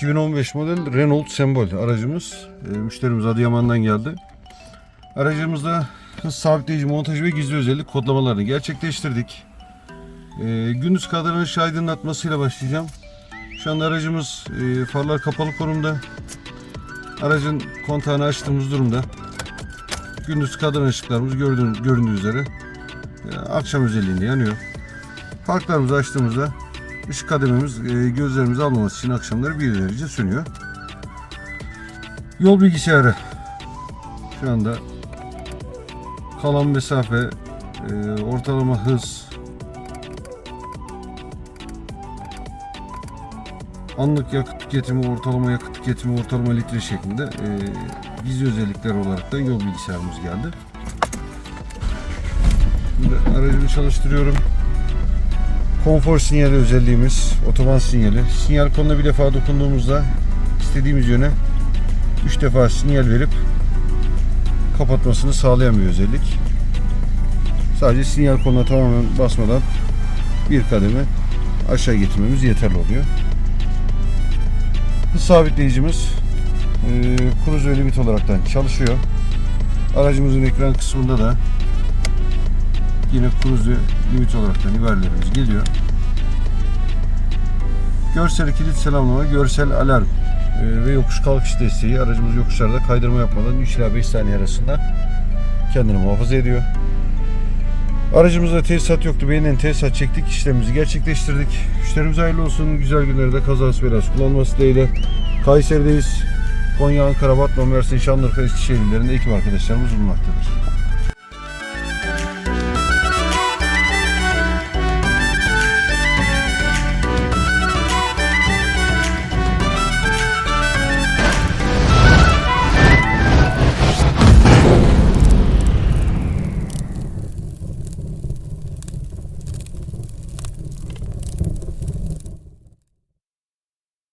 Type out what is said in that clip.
2015 model Renault Sembol aracımız. E, müşterimiz Adıyaman'dan geldi. Aracımızda hız sabitleyici montajı ve gizli özellik kodlamalarını gerçekleştirdik. E, gündüz kadranış aydınlatmasıyla başlayacağım. Şu anda aracımız e, farlar kapalı konumda. Aracın kontağını açtığımız durumda. Gündüz kadran ışıklarımız gördüğün, göründüğü üzere e, akşam özelliğinde yanıyor. Farklarımızı açtığımızda ışık kadememiz e, gözlerimizi almaması için akşamları bir derece sönüyor. Yol bilgisayarı şu anda kalan mesafe, e, ortalama hız, anlık yakıt tüketimi, ortalama yakıt tüketimi, ortalama litre şeklinde e, gizli özellikler olarak da yol bilgisayarımız geldi. Şimdi aracımı çalıştırıyorum. Konfor sinyali özelliğimiz, otoban sinyali. Sinyal konuna bir defa dokunduğumuzda istediğimiz yöne 3 defa sinyal verip kapatmasını sağlayan bir özellik. Sadece sinyal konuna tamamen basmadan bir kademe aşağı getirmemiz yeterli oluyor. Hız sabitleyicimiz e, cruise ve limit olaraktan çalışıyor. Aracımızın ekran kısmında da yine cruise limit olaraktan ibarlarımız geliyor. Görsel kilit selamlama, görsel alarm e, ve yokuş kalkış desteği aracımız yokuşlarda kaydırma yapmadan 3 ila 5 saniye arasında kendini muhafaza ediyor. Aracımızda tesisat yoktu. Beğenilen tesisat çektik. işlemimizi gerçekleştirdik. Müşterimiz hayırlı olsun. Güzel günlerde kazası belası kullanması dileğiyle. Kayseri'deyiz. Konya, Ankara, Batman, Mersin, Şanlıurfa, Eskişehir illerinde ekip arkadaşlarımız bulunmaktadır.